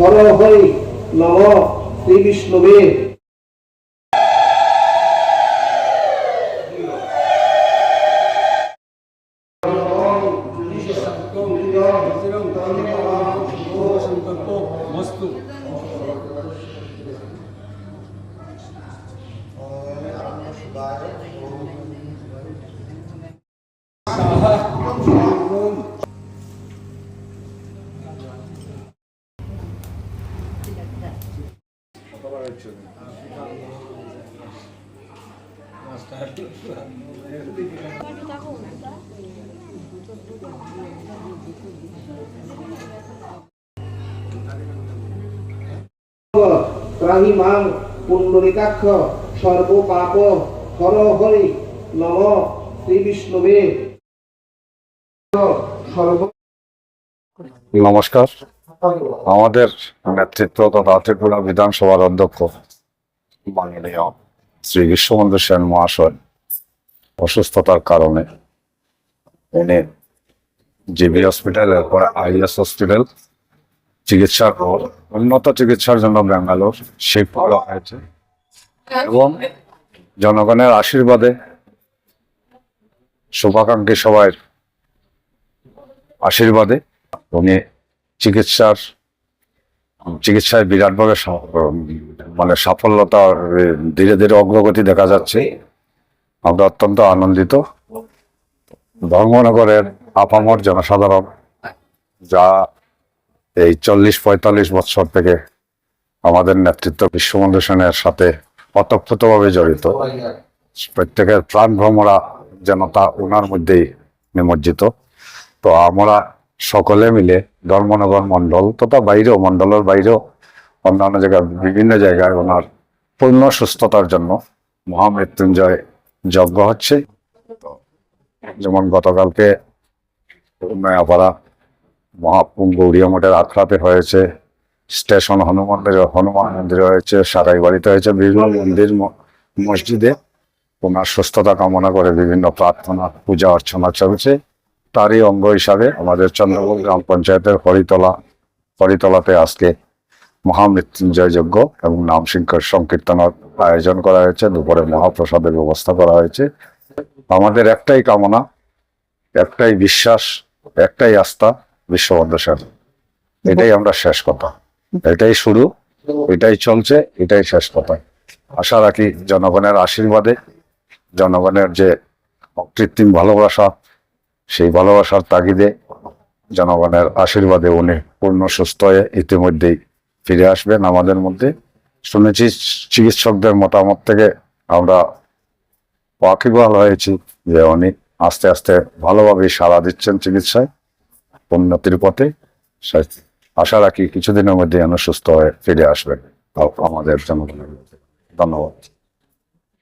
হর হরি নম শ্রী বিষ্ণুবে পুণ্ডরিকাক্ষ সর্বপাপ হর হরি নম শ্রী নমস্কার। আমাদের নেতৃত্ব তথা ত্রিপুরা বিধানসভার অধ্যক্ষ মাননীয় শ্রী সেন মহাশয় অসুস্থতার কারণে উনি জিবি হসপিটালের পরে আইএস হসপিটাল চিকিৎসার পর উন্নত চিকিৎসার জন্য ব্যাঙ্গালোর শিফট করা হয়েছে এবং জনগণের আশীর্বাদে শুভাকাঙ্ক্ষী সবাই আশীর্বাদে উনি চিকিৎসার, চিকিৎসায় বিরাটভাবে মানে সাফল্যতা ধীরে ধীরে অগ্রগতি দেখা যাচ্ছে। আমরা অত্যন্ত আনন্দিত। ধর্মনগরের আপামর জনসাধারণ, যা এই চল্লিশ পঁয়তাল্লিশ বছর থেকে আমাদের নেতৃত্ব বিশ্ববন্ধু সেনের সাথে অতপ্রতভাবে জড়িত। প্রত্যেকের প্রাণ ভ্রমরা যেন তা ওনার মধ্যেই নিমজ্জিত। তো আমরা সকলে মিলে ধর্মনগর মন্ডল তথা বাইরেও মন্ডলের বাইরেও অন্যান্য জায়গায় বিভিন্ন জায়গায় ওনার পূর্ণ সুস্থতার জন্য মহামৃত্যুঞ্জয় যজ্ঞ হচ্ছে। যেমন গতকালকে নয়াপাড়া মহাপুং গৌরীয় মঠের আখড়াতে হয়েছে, স্টেশন হনুমান হনুমান মন্দির হয়েছে সারাই বাড়িতে হয়েছে, বিভিন্ন মন্দির মসজিদে ওনার সুস্থতা কামনা করে বিভিন্ন প্রার্থনা, পূজা অর্চনা চলছে। তারই অঙ্গ হিসাবে আমাদের চন্দ্রপুর গ্রাম পঞ্চায়েতের হরিতলা, হরিতলাতে আজকে মহামৃত্যুঞ্জয় যজ্ঞ এবং নাম সংক- সংকীর্তনের আয়োজন করা হয়েছে, দুপুরে মহাপ্রসাদের ব্যবস্থা করা হয়েছে। আমাদের একটাই কামনা, একটাই বিশ্বাস, একটাই আস্থা, বিশ্ববন্ধু এটাই আমরা শেষ কথা। এটাই শুরু, এটাই চলছে, এটাই শেষ কথা। আশা রাখি জনগণের আশীর্বাদে, জনগণের যে অকৃত্রিম ভালোবাসা, সেই ভালোবাসার তাগিদে জনগণের আশীর্বাদে উনি পূর্ণ সুস্থ হয়ে ইতিমধ্যেই ফিরে আসবেন আমাদের মধ্যে। শুনেছি চিকিৎসকদের মতামত থেকে আমরা ওয়াকিবহাল হয়েছি যে উনি আস্তে আস্তে ভালোভাবে সাড়া দিচ্ছেন চিকিৎসায় উন্নতির পথে। আশা রাখি কিছুদিনের মধ্যে যেন সুস্থ হয়ে ফিরে আসবেন। আমাদের জন্য ধন্যবাদ।